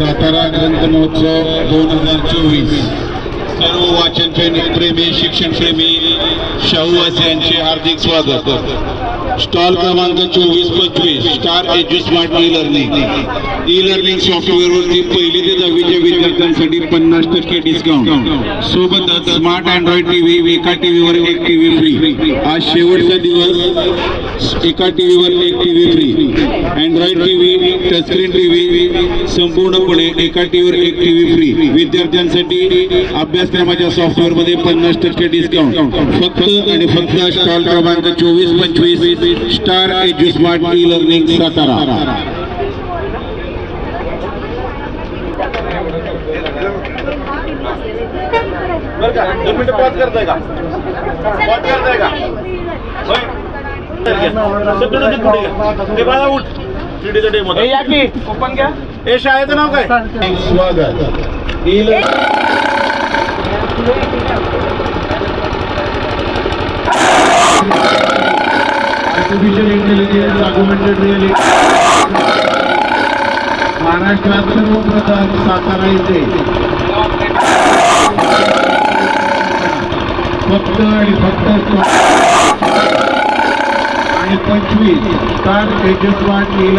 सातारा ग्रंथ महोत्सव दोन हजार चोवीस. सर्व वाचन प्रेमी प्रेमी शिक्षण प्रेमी शाहूवासियांचे हार्दिक स्वागत. स्टॉल क्रमांक चोवीस पंचवीस star edu smart e learning. E learning सॉफ्टवेअरवरती पहिली ते दहावीच्या विद्यार्थ्यांसाठी पन्नास टक्के डिस्काउंट सोबतच स्मार्ट अँड्रॉइड टीव्ही एका टीव्हीवर एक टीव्ही फ्री आज शेवटचा दिवस एका टीव्हीवर एक TV free android TV touchscreen TV संपूर्णपणे एका टीव्हीवर एक टीव्ही फ्री विद्यार्थ्यांसाठी अभ्यासक्रमाच्या सॉफ्टवेअरमध्ये पन्नास टक्के डिस्काउंट फक्त आणि फक्त स्टॉल क्रमांक चोवीस पंचवीस. Star edu smart e learning Satara बरं का दोन मिनिटं पॉज करताय का पॉज करताय का होय? ते पुढे घ्या. ते बाळा उठ शिडीचा डे मध्ये या की ओपन घ्या हे शाळेचं नाव काय स्वागत e artificial intelligence augmented reality महाराष्ट्रात सर्वप्रथम सातारा येते फक्त आणि फक्त आणि पंचवीस स्टार एजस स्मार्ट ई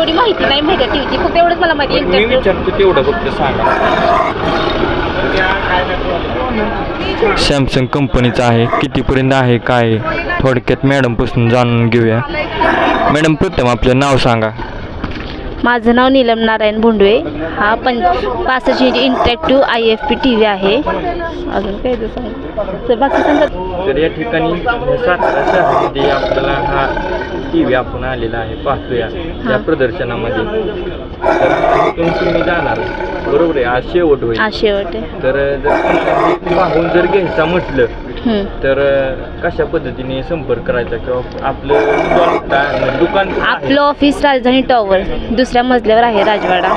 एवढी माहिती नाही माहिती टीव्हीची फक्त एवढंच मला माहिती मी इंटरव्ह्यू विचारतो तेवढं फक्त सांगा. सॅमसंग कंपनीचा आहे. कितीपर्यंत आहे काय आहे? थोडक्यात मॅडमपासून जाणून घेऊया. मॅडम प्रथम आपलं नाव सांगा. माझं नाव नीलम नारायण भोंडवे हा पं पासष्ट inch interactive I F P T V आहे. अजून काय तर बाकी सांगा. तर या ठिकाणी हे आपल्याला हा टी व्ही आपण आलेला आहे पाहतोया या प्रदर्शनामध्ये. जाणार. बरोबर आहे आज शेवट होईल. शेवट आहे. तर जर घ्यायचा म्हटलं हम्म. तर कशा पद्धतीने संपर्क करायचा किंवा आपलं दुकान काय- म्हणजे दुकान कुठं आहे? आपलं ऑफिस राजधानी टॉवर दुसऱ्या मजल्यावर आहे राजवाडा.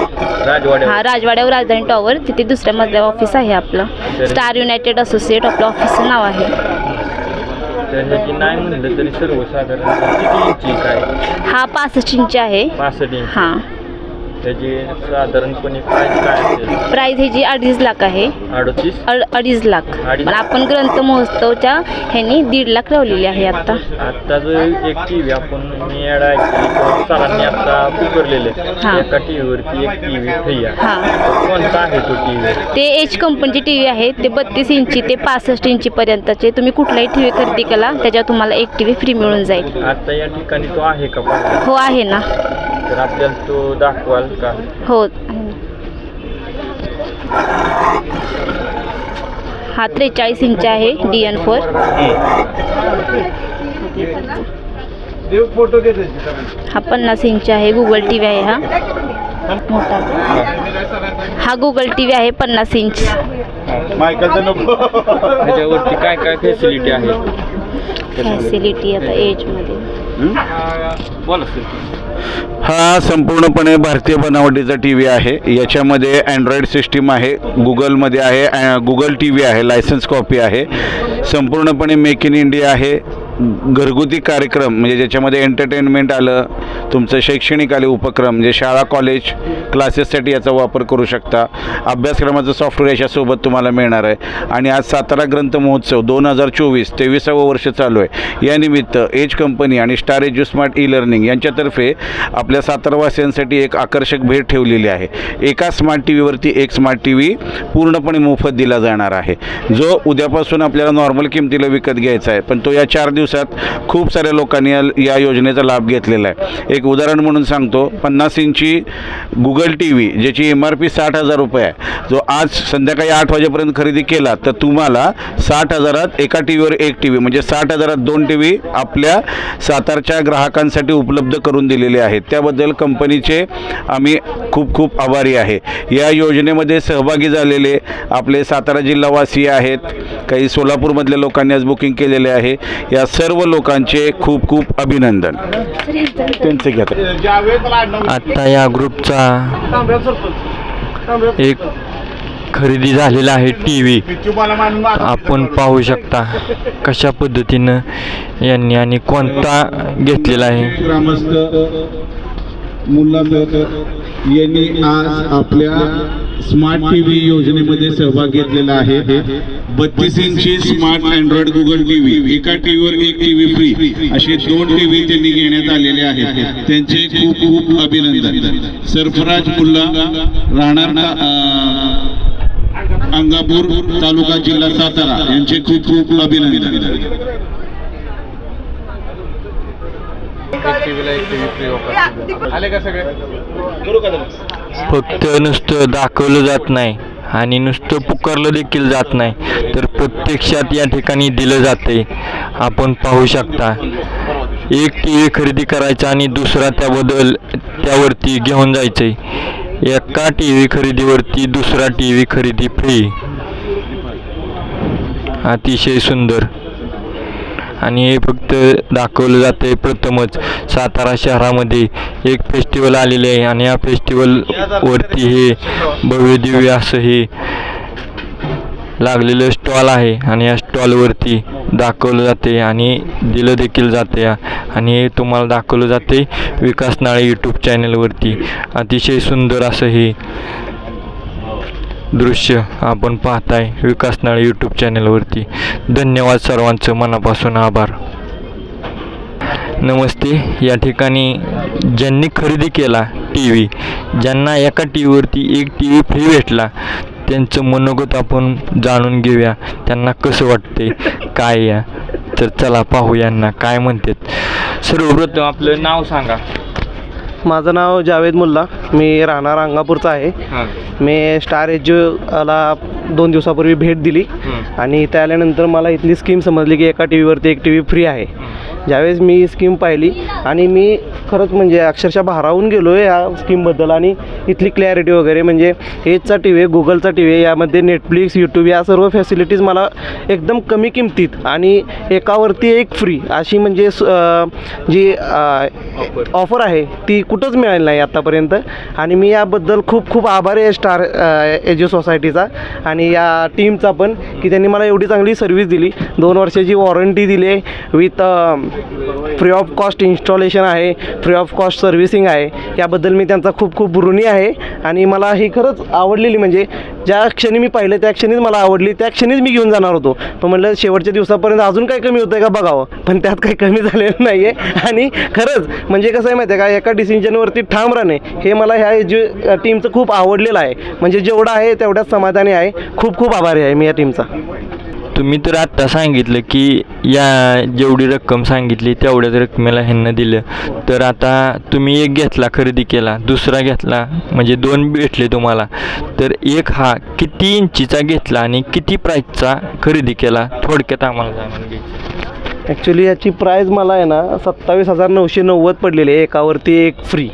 राजवाड्यावर. हा राजवाड्यावर राजधानी टॉवर तिथे दुसऱ्या मजल्यावर ऑफिस आहे आपलं. स्टार युनायटेड असोसिएट आपलं ऑफिसचं नाव आहे. तर ह्याची नाही म्हणलं तरी सर्वसाधारण किती इंची काय हा पासष्ट इंच आहे. पासष्ट इंच. हां. त्याची साधारणपणे प्राईस काय असेल? प्राईज ह्याची अडीच लाख आहे. अडतीस? अड अडीच लाख. अडीच. पण आपण ग्रंथ महोत्सवच्या ह्यांनी दीड लाख लावलेली आहे आता. आता जो एक टी व्ही आपण मी ॲड ऐकली किंवा सरांनी आता पुकारलेले हा. एका टी व्हीवरती एक टी व्ही फ्री आहे हां. तर कोणता आहे तो टी व्ही ते एच कंपनीची टी व्ही आहे ते बत्तीस इंची ते पासष्ट इंचीपर्यंतचे तुम्ही कुठलाही टी व्ही खरेदी केला त्याच्यावर तुम्हाला एक टी व्ही फ्री मिळून जाईल. आता या ठिकाणी तो आहे का? पाहिजे हो आहे ना. तर आपल्याला तो दाखवाल का हो हा त्रेचाळीस इंच आहे डी एन फोर हा पन्नास इंच आहे गुगल टी व्ही आहे हा. मोठा. हा गुगल टी व्ही आहे पन्नास इंच. नको. ह्याच्यावरती काय काय फॅसिलिटी आहे? फॅसिलिटी आता एजमध्ये बोला सर हा संपूर्णपणे भारतीय बनावटीचा टी व्ही आहे. याच्यामध्ये अँड्रॉइड सिस्टीम आहे गुगलमध्ये आहे गुगल टी व्ही आहे लायसन्स कॉपी आहे. संपूर्णपणे मेक इन इंडिया आहे. घरगुती कार्यक्रम म्हणजे ज्याच्यामध्ये एंटरटेनमेंट आलं तुमचं शैक्षणिक आले उपक्रम म्हणजे शाळा कॉलेज क्लासेससाठी याचा वापर करू शकता. अभ्यासक्रमाचं सॉफ्टवेअर याच्यासोबत तुम्हाला मिळणार आहे. आणि आज सातारा ग्रंथ महोत्सव दोन हजार चोवीस तेविसावं वर्ष चालू आहे. यानिमित्त एज कंपनी आणि star edu smart e learning यांच्यातर्फे आपल्या सातारावासियांसाठी एक आकर्षक भेट ठेवलेली आहे. एका स्मार्ट टी व्हीवरती एक स्मार्ट टी व्ही पूर्णपणे मोफत दिला जाणार आहे. जो उद्यापासून आपल्याला नॉर्मल किमतीला विकत घ्यायचा आहे पण तो या चार दिवसात खूप साऱ्या लोकांनी या योजनेचा लाभ घेतलेला आहे. एक उदाहरण म्हणून सांगतो पन्नास इंची गुगल टी व्ही ज्याची एम आर पी साठ हजार रुपये आहे. जो आज संध्याकाळी आठ वाजेपर्यंत खरेदी केला तर तुम्हाला साठ हजारात एका टी व्हीवर एक टी व्ही म्हणजे साठ हजारात दोन टी व्ही आपल्या सातारच्या ग्राहकांसाठी उपलब्ध करून दिलेले आहेत. त्याबद्दल कंपनीचे आम्ही खूप खूप आभारी आहे. या योजनेमध्ये सहभागी झालेले आपले सातारा जिल्हावासी आहेत काही सोलापूरमधल्या लोकांनी आज बुकिंग केलेले आहे. या सर्व लोकांचे खूप खूप अभिनंदन. त्यांचे घेतात आत्ता या ग्रुपचा एक खरेदी झालेला आहे टी व्ही आपण पाहू शकता कशा पद्धतीनं यांनी आणि कोणता घेतलेला आहे. ग्रामस्थ यांनी आज आपल्या स्मार्ट टी व्ही योजनेमध्ये सहभाग घेतलेला आहे. बत्तीस इंची smart android Google T V एका टीव्हीवर एक टी व्ही फ्री असे दोन टी व्ही त्यांनी घेण्यात आलेले आहेत. त्यांचे खूप खूप अभिनंदन. सरफराज मुल्ला राहणार अंगापूर तालुका जिल्हा सातारा? यांचे खूप खूप अभिनंदन. का फक्त नुसतं दाखवलं जात नाही आणि नुसतं पुकारलं देखील जात नाही तर प्रत्यक्षात या ठिकाणी दिलं जाते आपण पाहू शकता एक टी व्ही खरेदी करायचा आणि दुसरा त्याबद्दल त्यावरती घेऊन जायचे एका टी व्ही खरेदीवरती दुसरा टी व्ही खरेदी फ्री अतिशय सुंदर. आणि हे फक्त दाखवलं जाते प्रथमच सातारा शहरामध्ये एक फेस्टिवल आलेले आहे आणि या फेस्टिवलवरती हे भव्य दिव्य असं हे लागलेलं स्टॉल आहे आणि या स्टॉलवरती दाखवलं जाते आणि दिलं देखील जाते आणि हे तुम्हाला दाखवलं जाते विकास नाळे यूट्यूब चॅनलवरती अतिशय सुंदर असं हे दृश्य आपण पाहताय विकास नाळे यूट्यूब चॅनलवरती धन्यवाद सर्वांचं मनापासून आभार. नमस्ते. या ठिकाणी ज्यांनी खरेदी केला टी व्ही ज्यांना एका टी व्हीवरती एक टी व्ही फ्री भेटला त्यांचं मनोगत आपण जाणून घेऊया. त्यांना कसं वाटते काय या? तर चला पाहू यांना. काय म्हणतात? सर्वप्रथम आपलं नाव सांगा. माझं नाव जावेद मुल्ला. मी राहणार अंगापूरचा आहे. हां. मी स्टार एजला दोन दिवसापूर्वी भेट दिली. आणि इथे आल्यानंतर मला इथली स्कीम समजली की एका टी व्हीवरती एक टी व्ही फ्री आहे ज्यावेळेस मी ही स्कीम पाहिली आणि मी खरंच म्हणजे अक्षरशः भारावून गेलो आहे या स्कीमबद्दल आणि इथली क्लॅरिटी वगैरे म्हणजे एजचा टी व्ही गुगलचा टी व्ही यामध्ये नेटफ्लिक्स यूट्यूब या सर्व फॅसिलिटीज मला एकदम कमी किमतीत आणि एकावरती एक फ्री अशी म्हणजे स- जी ऑफर आहे ती कुठंच मिळाली नाही आत्तापर्यंत आणि मी याबद्दल खूप खूप आभारी आहे स्टार एजी सोसायटीचा आणि या टीमचा पण की त्यांनी मला एवढी चांगली सर्व्हिस दिली. दोन वर्षाची वॉरंटी दिली. आहे with free of cost installation आहे फ्री ऑफ कॉस्ट सर्व्हिसिंग आहे याबद्दल मी त्यांचा खूप खूप ऋणी आहे. आणि मला ही खरंच आवडलेली म्हणजे ज्या क्षणी मी पाहिलं त्या क्षणीच मला आवडली त्या क्षणीच मी घेऊन जाणार होतो. पण म्हणलं शेवटच्या दिवसापर्यंत अजून काही कमी होतं आहे का बघावं? पण त्यात काही कमी झालेलं नाही आहे आणि खरंच म्हणजे कसं आहे माहिती आहे का एका डिसिजनवरती ठाम राहणे हे मला ह्या जे टीमचं खूप आवडलेलं आहे. म्हणजे जेवढं आहे तेवढ्याच समाधानी आहे. खूप खूप आभारी आहे मी या टीमचा तुम्ही तर आत्ता सांगितलं की या जेवढी रक्कम सांगितली तेवढ्याच रकमेला ह्यांना दिलं. तर आता तुम्ही एक घेतला खरेदी केला दुसरा घेतला म्हणजे दोन भेटले तुम्हाला. तर एक हा किती इंचीचा घेतला आणि किती प्राईजचा खरेदी केला? थोडक्यात आम्हाला ॲक्च्युली म्हणजे. याची प्राईज मला आहे ना सत्तावीस हजार नऊशे नव्वद पडलेली आहे. एकावरती एक फ्री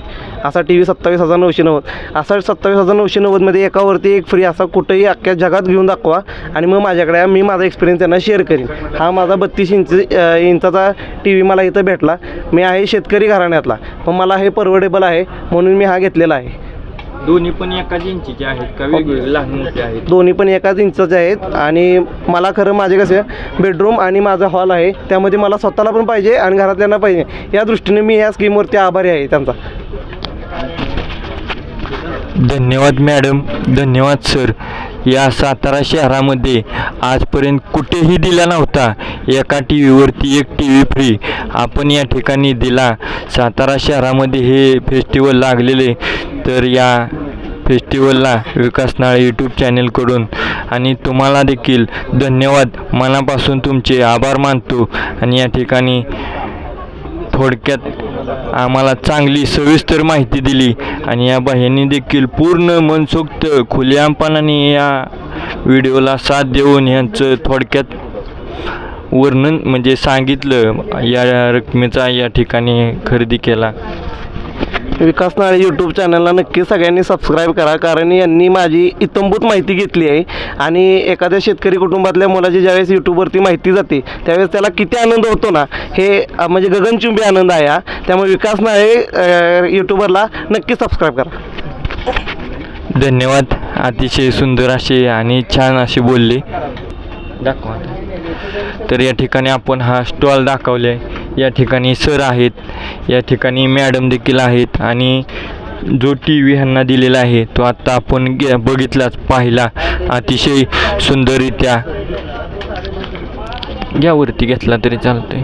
असा टी व्ही सत्तावीस हजार नऊशे नव्वद. असा सत्तावीस हजार नऊशे नव्वदमध्ये एकावरती एक फ्री असा कुठंही अख्ख्या जगात घेऊन दाखवा आणि मग माझ्याकडे मी माझा एक्सपिरियन्स त्यांना शेअर करीन. हा माझा बत्तीस इंच इंचाचा टी व्ही मला इथं भेटला. मी आहे शेतकरी घराण्यातला. पण मला हे परवडेबल आहे म्हणून मी हा घेतलेला आहे. दोन्ही पण एकाच इंचीचे आहेत का वेगवेगळे? लहान मोठे आहेत? दोन्ही पण एकाच इंचाचे आहेत आणि मला खरं माझे कसे बेडरूम आणि माझा हॉल आहे त्यामध्ये मला स्वतःला पण पाहिजे आणि घरातल्यांना पाहिजे. या दृष्टीने मी या स्कीमवरती आभारी आहे त्यांचा. धन्यवाद मॅडम धन्यवाद सर. या सातारा शहरामध्ये आजपर्यंत कुठेही दिला नव्हता. एका टी व्हीवरती एक टी व्ही फ्री आपण या ठिकाणी दिला. सातारा शहरामध्ये हे फेस्टिवल लागलेले. तर या फेस्टिवलला विकास नाळे यूट्यूब चॅनेलकडून आणि तुम्हाला देखील धन्यवाद. मनापासून तुमचे आभार मानतो. आणि या ठिकाणी थोडक्यात आम्हाला चांगली सविस्तर माहिती दिली आणि या बाह्यांनी देखील पूर्ण मनसोक्त खुलेआमपणाने या व्हिडिओला साथ देऊन यांचं थोडक्यात वर्णन म्हणजे सांगितलं या रकमेचा या ठिकाणी खरेदी केला. विकास नाळे यूट्यूब चॅनलला नक्की सगळ्यांनी सबस्क्राईब करा. कारण यांनी माझी इतंभूत माहिती घेतली आहे. आणि एखाद्या शेतकरी कुटुंबातल्या मुलाची ज्यावेळेस यूट्यूबवरती माहिती जाते त्यावेळेस त्याला किती आनंद होतो ना हे म्हणजे गगनचुंबी आनंद आहे हा. त्यामुळे विकास नाळे यूट्यूबरला नक्की सबस्क्राईब करा. धन्यवाद. अतिशय सुंदर असे आणि छान असे बोलले. दाखवा. तर या ठिकाणी आपण हा स्टॉल दाखवले. या ठिकाणी सर आहेत. या ठिकाणी मॅडम देखील आहेत. आणि जो टी व्ही ह्यांना दिलेला आहे तो आत्ता आपण गे बघितलाच पाहिला. अतिशय सुंदररित्या. घ्या वरती घेतला तरी चालतंय.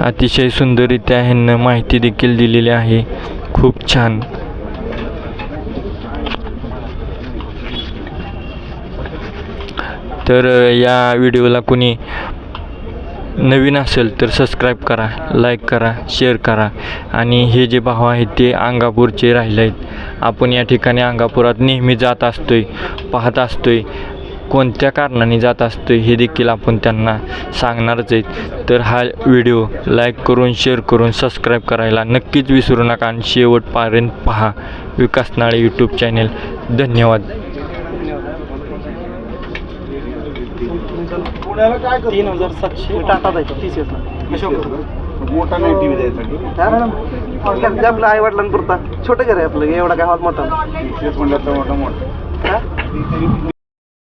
अतिशय सुंदररित्या ह्यांना माहिती देखील दिलेली आहे. खूप छान. तर या व्हिडिओला कोणी नवीन असेल तर सबस्क्राईब करा लाईक करा शेअर करा. आणि हे जे भाव आहेत ते अंगापूरचे राहिले आहेत. आपण या ठिकाणी अंगापुरात नेहमी जात असतो आहे पाहत असतो आहे कोणत्या कारणाने जात असतोय हे देखील आपण त्यांना सांगणारच आहेत. तर हा व्हिडिओ लाईक करून शेअर करून सबस्क्राईब करायला नक्कीच विसरू नका आणि शेवटपर्यंत पहा विकास नाळे यूट्यूब चॅनेल धन्यवाद. तीन हजार सातशे टाटा जायचं टी सी मोठा नाही टीव्ही द्यायसाठी. आपल्या आई वडिलांपुरता छोटं घर आहे आपलं एवढा काय हॉल मोठा? म्हणलं तर मोठा मोठा.